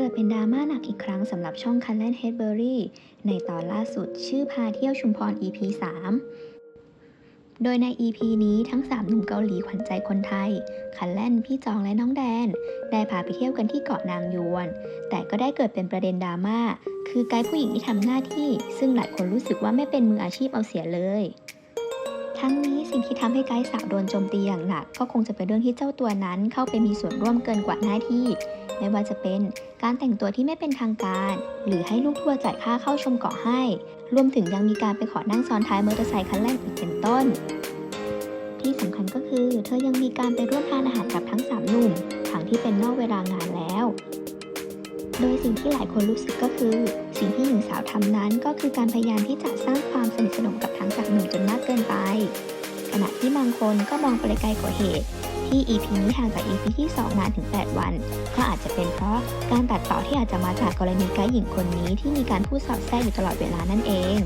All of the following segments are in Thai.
เกิดเป็นดราม่าหนักอีกครั้งสำหรับช่องคันเล่นเฮดเบอรี่ในตอนล่าสุดชื่อพาเที่ยวชุมพร EP 3 โดยใน EP นี้ทั้ง 3 หนุ่มเกาหลีขวัญใจคนไทย คันเล่นพี่จองและน้องแดน ได้พาไปเที่ยวกันที่เกาะนางยวน แต่ก็ได้เกิดเป็นประเด็นดราม่าคือไกด์ผู้หญิงที่ทำหน้าที่ ซึ่งหลายคนรู้สึกว่าไม่เป็นมืออาชีพเอาเสียเลย ทั้งนี้สิ่งที่ทำให้ไกด์สาวโดนโจมตีอย่างหนัก ก็คงจะเป็นเรื่องที่เจ้าตัวนั้นเข้าไปมีส่วนร่วมเกินกว่าหน้าที่ ไม่ว่าจะเป็นการแต่งตัวที่ไม่เป็นทางการ หรือให้ลูกทัวร์จ่ายค่าเข้าชมเกาะให้ รวมถึงยังมีการไปขอนั่งซ้อนท้ายมอเตอร์ไซค์คันแรกอีกเป็นต้น ที่สำคัญก็คือ เธอยังมีการไปร่วมทานอาหารกับทั้งสามหนุ่มทั้งที่เป็นนอกเวลางานแล้ว โดยสิ่งที่หลายคนรู้สึกก็คือ สิ่งที่หญิงสาวทำนั้นก็คือการพยายามที่จะสร้างความสนิทสนมกับทั้งสามหนุ่มจนมากเกินไป ขณะที่บางคนก็มองไปไกลกว่าเหตุ ที่ EP นี้ห่างจาก EP ที่ 2 นานถึง 8 วัน ก็อาจจะเป็นเพราะการตัดต่อที่อาจจะมาจากกรณีไกด์หญิงคนนี้ที่มีการพูดสอดแทรกอยู่ตลอดเวลานั่นเอง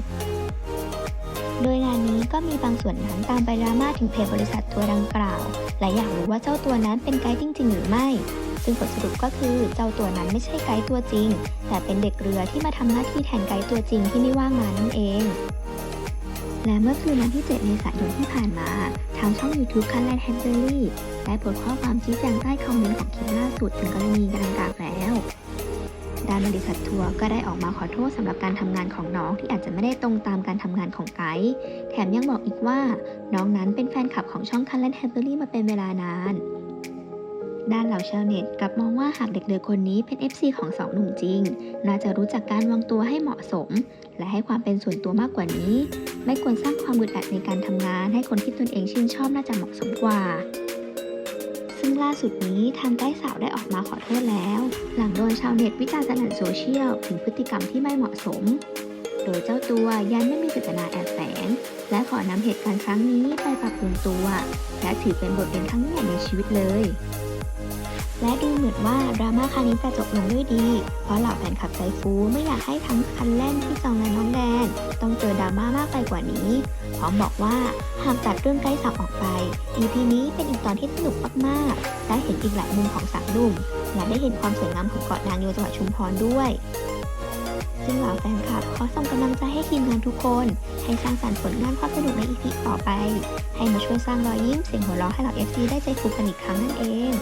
โดยงานนี้ก็มีบางส่วนนั้นตามไปดราม่าถึงเพจบริษัททัวดังกล่าว และอยากรู้ว่าเจ้าตัวนั้นเป็นไกด์จริง ๆ หรือไม่ ซึ่งผลสรุปก็คือเจ้าตัวนั้นไม่ใช่ไกด์ตัวจริง แต่เป็นเด็กเรือที่มาทำหน้าที่แทนไกด์ตัวจริงที่ไม่ว่างงานั่นเองและเมื่อคืนวันที่ 7 เมษายนที่ผ่านมา ทางช่อง YouTube คันแลนแฮมเบอรี่ได้โพสต์ข้อความชี้แจงใต้คอมเมนต์ของคลิปล่าสุดถึงกรณีดังกล่าวแล้วด้านบริษัททัวร์ก็ได้ออกมาขอโทษสำหรับการทำงานของน้องที่อาจจะไม่ได้ตรงตามการทำงานของไกด์แถมยังบอกอีกว่า น้องนั้นเป็นแฟนคลับของช่องคันแลนแฮมเบอรี่มาเป็นเวลานาน ด้านเหล่าชาวเน็ตกลับมองว่าหากเด็กเดือคนนี้เป็น FC ของสองหนุ่มจริง น่าจะรู้จักการวางตัวให้เหมาะสม และให้ความเป็นส่วนตัวมากกว่านี้ ไม่ควรสร้างความอึดอัดในการทำงาน ให้คนที่ตนเองชื่นชอบน่าจะเหมาะสมกว่า ซึ่งล่าสุดนี้ทางใกล้สาวได้ออกมาขอโทษแล้ว หลังโดนชาวเน็ตวิจารณ์สนั่นโซเชียลถึงพฤติกรรมที่ไม่เหมาะสม โดยเจ้าตัวยันไม่มีเจตนาแอบแฝงและขอนำเหตุการณ์ครั้งนี้ไปปรับปรุงตัว และถือเป็นบทเรียนครั้งใหญ่ในชีวิตเลย และดูเหมือนว่าดราม่าครั้งนี้จะจบลงด้วยดี เพราะเหล่าแฟนคลับใจฟูไม่อยากให้ทั้งคันแล่นที่จองและน้องแดน ต้องเจอดราม่ามากไปกว่านี้ พร้อมบอกว่าหากตัดเรื่องใกล้สับออกไป EP นี้เป็นอีกตอนที่สนุกมากๆ ได้เห็นอีกหลายมุมของสามหนุ่ม และได้เห็นความสวยงามของเกาะนางโยจังหวัดชุมพรด้วยซึ่งเหล่าแฟนคลับขอส่งกำลังใจให้ทีมงานทุกคน ให้สร้างสรรค์ผลงานความสนุกใน EP ต่อไป ให้มาช่วยสร้างรอยยิ้มเสียงหัวเราะให้เหล่า FC ได้ใจฟูกันอีกครั้งนั่นเอง